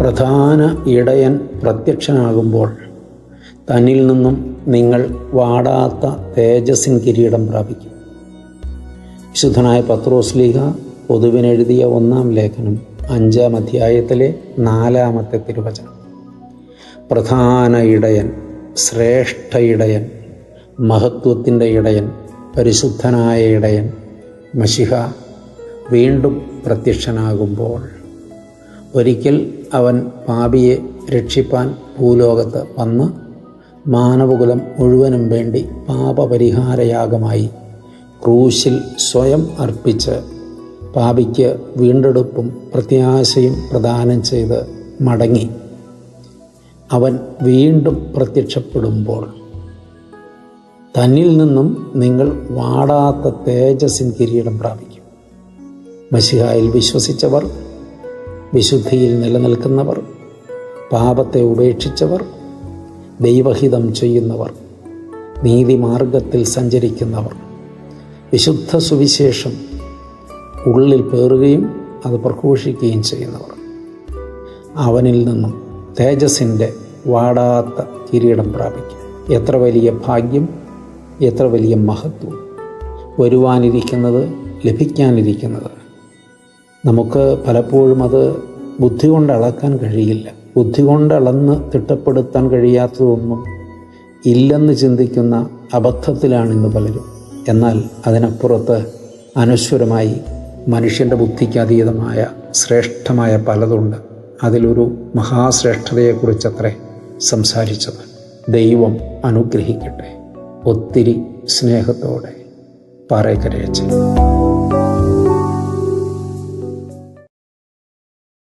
പ്രധാന ഇടയൻ പ്രത്യക്ഷനാകുമ്പോൾ തന്നിൽ നിന്നും നിങ്ങൾ വാടാത്ത തേജസ്സിൻ കിരീടം പ്രാപിക്കും. വിശുദ്ധനായ പത്രോസ്ലീഹ പൊതുവിനെഴുതിയ ഒന്നാം ലേഖനം അഞ്ചാം അധ്യായത്തിലെ നാലാമത്തെ തിരുവചനം. പ്രധാന ഇടയൻ ശ്രേഷ്ഠ ഇടയൻ മഹത്വത്തിന്റെ ഇടയൻ പരിശുദ്ധനായ ഇടയൻ മഷിഹ വീണ്ടും പ്രത്യക്ഷനാകുമ്പോൾ ഒരിക്കൽ അവൻ പാപിയെ രക്ഷിപ്പാൻ ഭൂലോകത്ത് വന്ന് മാനവകുലം മുഴുവനും വേണ്ടി പാപപരിഹാരയാഗമായി ക്രൂശിൽ സ്വയം അർപ്പിച്ച് പാപിക്ക് വീണ്ടെടുപ്പും പ്രത്യാശയും പ്രദാനം ചെയ്ത് മടങ്ങി. അവൻ വീണ്ടും പ്രത്യക്ഷപ്പെടുമ്പോൾ തന്നിൽ നിന്നും നിങ്ങൾ വാടാത്ത തേജസ്സിൻ കിരീടം പ്രാപിക്കും. മഷിഹായിൽ വിശ്വസിച്ചവർ വിശുദ്ധിയിൽ നിലനിൽക്കുന്നവർ പാപത്തെ ഉപേക്ഷിച്ചവർ ദൈവഹിതം ചെയ്യുന്നവർ നീതിമാർഗത്തിൽ സഞ്ചരിക്കുന്നവർ. വിശുദ്ധ സുവിശേഷം ഉള്ളിൽ പേറുകയും അത് പ്രഘോഷിക്കുകയും ചെയ്യുന്നവർ. അവനിൽ നിന്നും തേജസ്സിന്റെ വാടാത്ത കിരീടം പ്രാപിക്കും. എത്ര വലിയ ഭാഗ്യം എത്ര വലിയ മഹത്വം. വരുവാനിരിക്കുന്നത് ലഭിക്കാനിരിക്കുന്നത് നമുക്ക് പലപ്പോഴും അത് ബുദ്ധി കൊണ്ട് അളക്കാൻ കഴിയില്ല. ബുദ്ധി കൊണ്ട് അളന്ന് തിട്ടപ്പെടുത്താൻ കഴിയാത്തതൊന്നും ഇല്ലെന്ന് ചിന്തിക്കുന്ന അബദ്ധത്തിലാണ് ഇന്ന് പലരും. എന്നാൽ അതിനപ്പുറത്ത് അനശ്വരമായി മനുഷ്യന്റെ ബുദ്ധിക്ക് അതീതമായ ശ്രേഷ്ഠമായ പലതുണ്ട്. അതിലൊരു മഹാശ്രേഷ്ഠതയെക്കുറിച്ചത്രേ സംസാരിച്ചത്. ദൈവം അനുഗ്രഹിക്കട്ടെ. ഒത്തിരി സ്നേഹത്തോടെ. പാറേക്കരയച്ചൻ